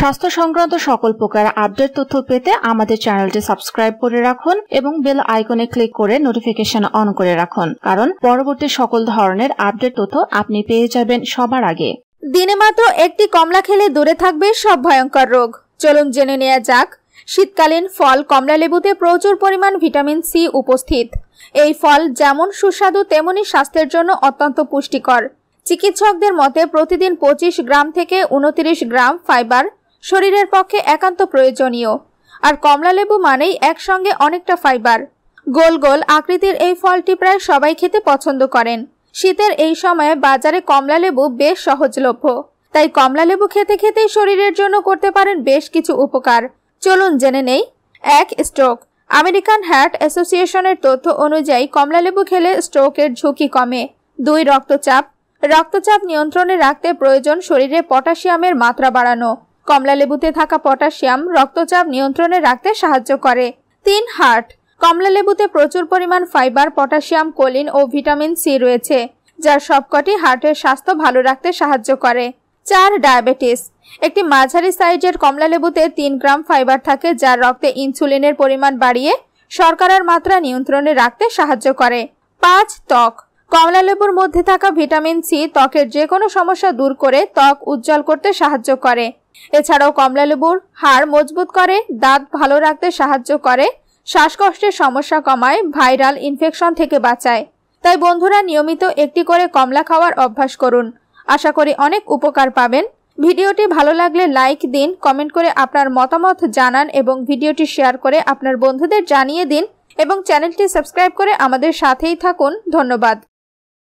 স্বাস্থ্য সংক্রান্ত সকল প্রকার আপডেট তথ্য পেতে আমাদের চ্যানেলটি সাবস্ক্রাইব করে রাখুন এবং বেল আইকনে ক্লিক করে নোটিফিকেশন অন করে রাখুন। কারণ পরবর্তী সকল ধরনের আপডেট তথ্য আপনি পেয়ে যাবেন সবার আগে। দিনে মাত্র একটি কমলা খেলে দূরে থাকবে সব ভয়ঙ্কর রোগ। চলুন জেনে নেওয়া যাক, শীতকালীন ফল কমলা লেবুতে প্রচুর পরিমাণ ভিটামিন সি উপস্থিত। এই ফল যেমন সুস্বাদু, তেমনি স্বাস্থ্যের জন্য অত্যন্ত পুষ্টিকর। চিকিৎসকদের মতে প্রতিদিন পঁচিশ গ্রাম থেকে উনত্রিশ গ্রাম ফাইবার শরীরের পক্ষে একান্ত প্রয়োজনীয়। আর কমলা লেবু মানেই একসঙ্গে অনেকটা ফাইবার। গোল গোল আকৃতির এই ফলটি প্রায় সবাই খেতে পছন্দ করেন। শীতের এই সময়ে বাজারে কমলা লেবু বেশ সহজলভ্য। তাই কমলা লেবু খেতে খেতেই শরীরের জন্য করতে পারেন বেশ কিছু উপকার। চলুন জেনে নেই। এক, স্ট্রোক। আমেরিকান হার্ট অ্যাসোসিয়েশনের তথ্য অনুযায়ী কমলা লেবু খেলে স্ট্রোকের ঝুঁকি কমে। দুই, রক্তচাপ। রক্তচাপ নিয়ন্ত্রণে রাখতে প্রয়োজন শরীরে পটাশিয়ামের মাত্রা বাড়ানো। কমলা লেবুতে থাকা পটাশিয়াম রক্তচাপ নিয়ন্ত্রণে রাখতে সাহায্য করে। তিন, হার্ট। কমলা লেবুতে প্রচুর পরিমাণ ফাইবার, পটাশিয়াম, কোলিন ও ভিটামিন সি রয়েছে যার সবকটি হার্টের স্বাস্থ্য ভালো রাখতে সাহায্য করে। চার, ডায়াবেটিস। একটি মাঝারি সাইজের কমলা লেবুতে তিন গ্রাম ফাইবার থাকে যার রক্তে ইনসুলিনের পরিমাণ বাড়িয়ে শর্করার মাত্রা নিয়ন্ত্রণে রাখতে সাহায্য করে। পাঁচ, ত্বক। কমলা লেবুর মধ্যে থাকা ভিটামিন সি ত্বকের যে কোনো সমস্যা দূর করে ত্বক উজ্জ্বল করতে সাহায্য করে। এছাড়াও কমলা লেবুর হাড় মজবুত করে, দাঁত ভালো রাখতে সাহায্য করে, শ্বাসকষ্টের সমস্যা কমায়, ভাইরাল ইনফেকশন থেকে বাঁচায়। তাই বন্ধুরা নিয়মিত একটি করে কমলা খাওয়ার অভ্যাস করুন। আশা করি অনেক উপকার পাবেন। ভিডিওটি ভালো লাগলে লাইক দিন কমেন্ট করে আপনার মতামত জানান এবং ভিডিওটি শেয়ার করে আপনার বন্ধুদের জানিয়ে দিন এবং চ্যানেলটি সাবস্ক্রাইব করে আমাদের সাথেই থাকুন। ধন্যবাদ।